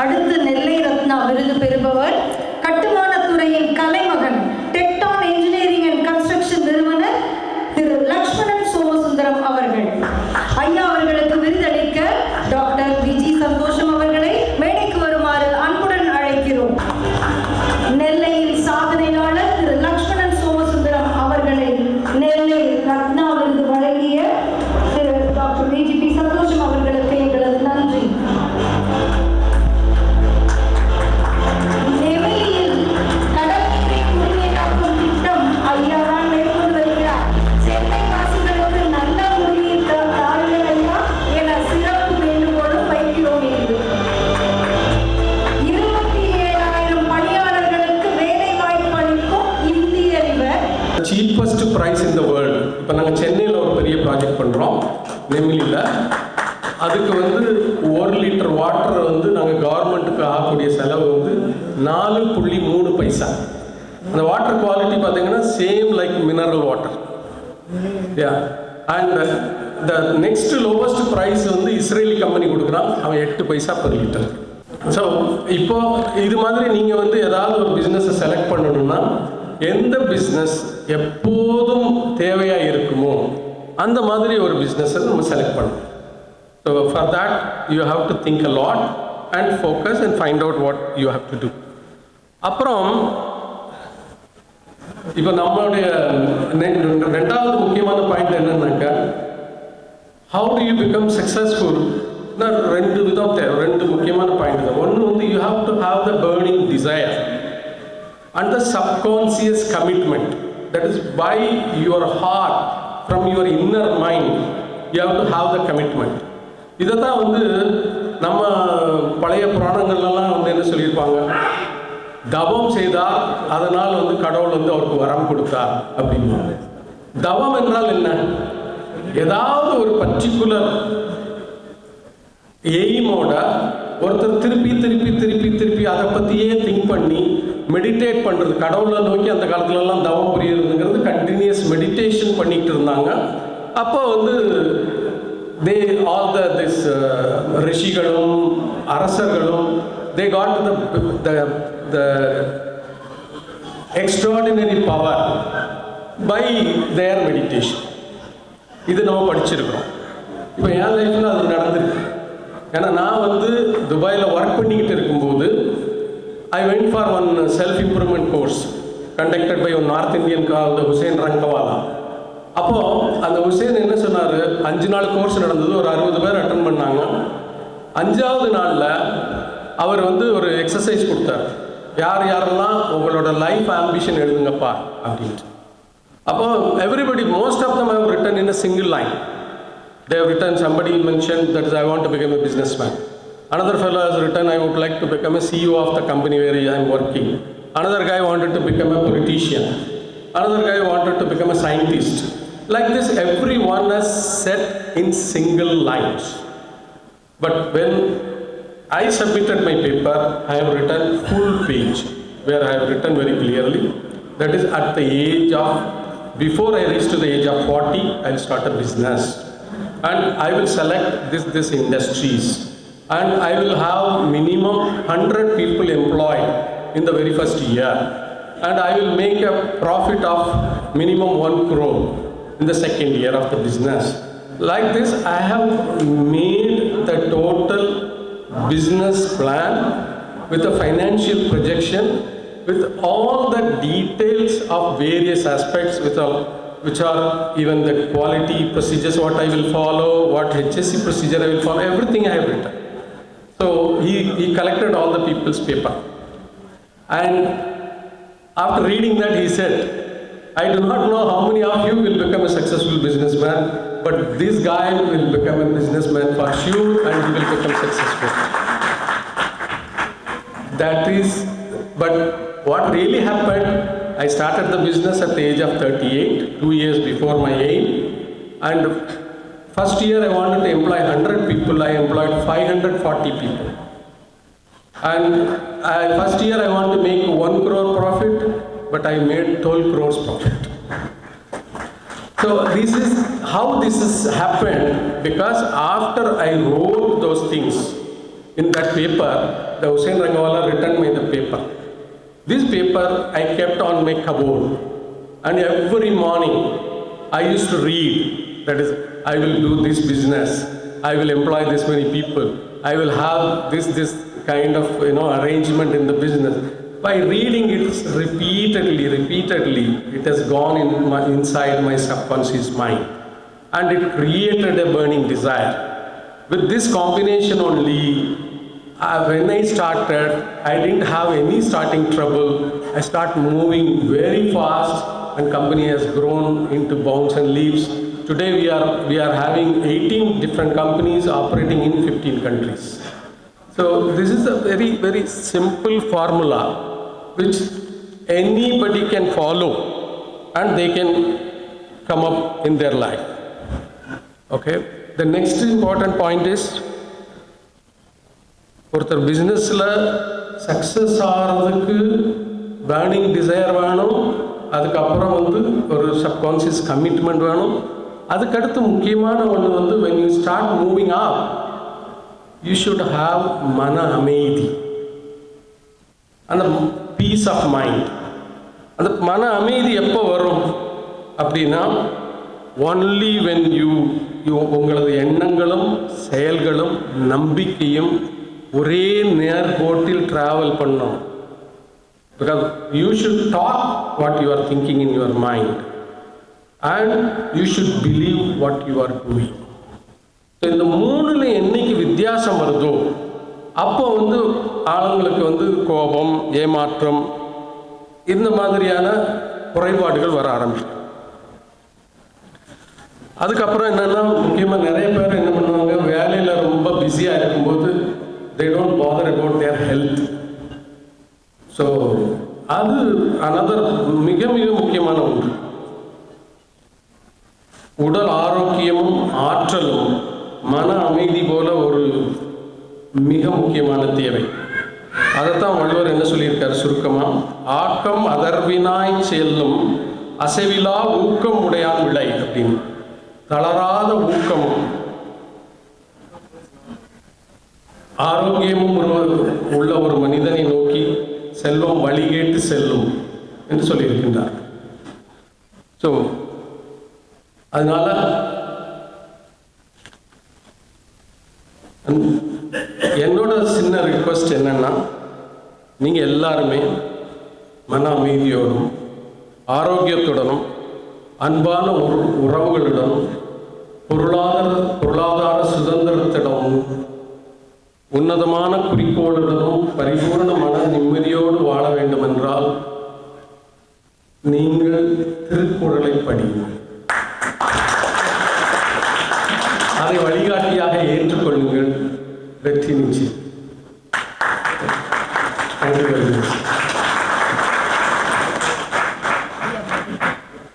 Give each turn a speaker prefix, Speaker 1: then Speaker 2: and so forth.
Speaker 1: அடுத்து நெல்லை ரத்னா விருது பெறுபவர்
Speaker 2: இப்போ நாங்கள் சென்னையில் ஒரு பெரிய ப்ராஜெக்ட் பண்ணுறோம் நெமிலியில் அதுக்கு வந்து ஒரு லிட்டர் வாட்டர் வந்து நாங்கள் கவர்மெண்ட்டுக்கு ஆகக்கூடிய செலவு வந்து நாலு புள்ளி மூணு பைசா. அந்த வாட்டர் குவாலிட்டி பார்த்தீங்கன்னா same like mineral water yeah and the next lowest price வந்து இஸ்ரேலி கம்பெனி கொடுக்குறான். அவன் எட்டு பைசா per லிட்டர் ஸோ இப்போ இது மாதிரி நீங்கள் வந்து ஏதாவது ஒரு பிஸ்னஸை செலக்ட் பண்ணணும்னா எந்த பிஸ்னஸ் எப்போதும் தேவையாக இருக்குமோ அந்த மாதிரி ஒரு பிஸ்னஸை நம்ம செலக்ட் பண்ணணும். So for that you have to think a lot and focus and find out what you have to do அப்புறம் இப்போ நம்மளுடைய ரெண்டாவது முக்கியமான பாயிண்ட் என்னன்னாக்கா how do you become successful ரெண்டு விதம் தேவை ரெண்டு முக்கியமான பாயிண்ட் தான். ஒன்று வந்து you have to have the burning desire and the subconscious commitment that is by your heart from your inner mind you have to have the commitment இதை தான் வந்து நம்ம பழைய புராணங்கள்லாம் வந்து என்ன சொல்லியிருப்பாங்க? தவம் செய்தால் அதனால் வந்து கடவுள் வந்து அவருக்கு வரம் கொடுத்தார் அப்படின்னு தவம் என்றால் என்ன? ஏதாவது ஒரு பர்டிகுலர் எய்மோட ஒருத்தர் திருப்பி திருப்பி திருப்பி திருப்பி அதை பற்றியே திங்க் பண்ணி மெடிடேட் பண்ணுறது கடவுளை நோக்கி அந்த காலத்துலலாம் தவம் புரியுறதுங்கிறது கண்டினியூஸ் மெடிடேஷன் பண்ணிட்டு இருந்தாங்க. அப்போ வந்து தே ஆல் த திஸ் ரிஷிகளும் அரசர்களும் they got the the extraordinary power by their meditation இது நம்ம படிச்சிருக்கிறோம். இப்போ என் லைஃப்பில் அது நடந்திருக்கு. ஏன்னா நான் வந்து துபாயில் ஒர்க் பண்ணிக்கிட்டு இருக்கும்போது I went for one self improvement course conducted by one North Indian called Hussain Rangwala அப்போது அந்த ஹுசேன் என்ன சொன்னார்? அஞ்சு நாள் கோர்ஸ் நடந்தது ஒரு அறுபது பேர் அட்டன் பண்ணாங்க. அஞ்சாவது நாளில் அவர் வந்து ஒரு எக்ஸசைஸ் கொடுத்தார். யார் யாரெல்லாம் உங்களோட லைஃப் ஆம்பிஷன் எழுதுங்கப்பா அப்படின்ட்டு. அப்போ everybody most of them have written in a single line they have written somebody mentioned that is, i want to become a businessman. Another fellow has written i would like to become a ceo of the company where i am working. Another guy wanted to become a politician. Another guy wanted to become a scientist. Like this everyone has set in single lines. But when I submitted my paper, I have written full page where I have written very clearly. That is at the age of, before I reach to the age of 40, I'll start a business and I will select this, this industries and I will have minimum 100 people employed in the very first year and I will make a profit of minimum 1 crore in the second year of the business. Like this, I have made the total business plan with a financial projection with all the details of various aspects with all, which are even the quality procedures what I will follow, what HSC procedure I will follow, everything I have written. So he, he collected all the people's paper. And after reading that, he said, I do not know how many of you will become a successful businessman, but this guy will become a businessman for sure and he will become successful. That is, but what really happened, I started the business at the age of 38, two years before my aim. And first year I wanted to employ 100 people, I employed 540 people. And I, first year I wanted to make 1 crore profit, but I made 12 crores profit. So this is how this has happened because after I wrote those things in that paper, the Hussein Rangawala returned me the paper. This paper I kept on my cupboard, and every morning I used to read. That is, I will do this business. I will employ this many people. I will have this this kind of you know arrangement in the business. By reading it repeatedly, repeatedly, it has gone in my, inside my subconscious mind, and it created a burning desire. With this combination only, uh, when I started, I didn't have any starting trouble. I start moving very fast, and company has grown into bounds and leaps. Today we are we are having 18 different companies operating in 15 countries. So this is a very very simple formula which anybody can follow, and they can come up in their life. Okay. The next important point is ஒருத்தர் பிஸ்னஸில் success ஆகிறதுக்கு burning desire வேணும். அதுக்கப்புறம் வந்து ஒரு subconscious commitment வேணும். அதுக்கடுத்து முக்கியமான ஒன்று வந்து when you start moving up you should have மன அமைதி. அந்த பீஸ் ஆஃப் மைண்ட் அந்த மன அமைதி எப்போ வரும்? அப்படின்னா ஒன்லி வென் யூ உங்களது எண்ணங்களும் செயல்களும் நம்பிக்கையும் ஒரே நேர்கோட்டில் ட்ராவல் பண்ணோம். Because you should talk what you are thinking in your mind and you should believe what you are doing so இந்த மூணுல என்னைக்கு வித்தியாசம் வருதோ அப்போ வந்து ஆளுங்களுக்கு வந்து கோபம் ஏமாற்றம் இந்த மாதிரியான குறைபாடுகள் வர ஆரம்பிக்கும். அதுக்கப்புறம் என்னன்னா முக்கியமாக நிறைய பேர் என்ன பண்ணுவாங்க வேலையில் ரொம்ப பிஸியாக இருக்கும்போது they don't bother about their health so அது அனதர் மிக மிக முக்கியமான ஒன்று. உடல் ஆரோக்கியமும் ஆற்றலும் மன அமைதி போல ஒரு மிக முக்கியமான தேவை. அதைத்தான் வள்ளுவர் என்ன சொல்லியிருக்காரு சுருக்கமா? ஆக்கம் அதர்வினாய் செல்லும் அசைவிலா ஊக்கம் உடையான் விளை அப்படின்னு. தளராத ஊக்கமும் ஆரோக்கியமும் உள்ள ஒரு மனிதனை நோக்கி செல்வம் வழிகேட்டு செல்லும் என்று சொல்லியிருக்கின்றார். ஸோ அதனால என்னோட சின்ன ரிக்வஸ்ட் என்னன்னா நீங்க எல்லாருமே மன அமைதியோடும் ஆரோக்கியத்துடனும் அன்பான உற உறவுகளுடனும் பொருளாதார பொருளாதார சுதந்திரத்திடமும் உன்னதமான குறிக்கோளுடனும் பரிபூர்ணமான நிம்மதியோடு வாழ வேண்டுமென்றால் நீங்கள் திருக்குறளை படியுங்கள்.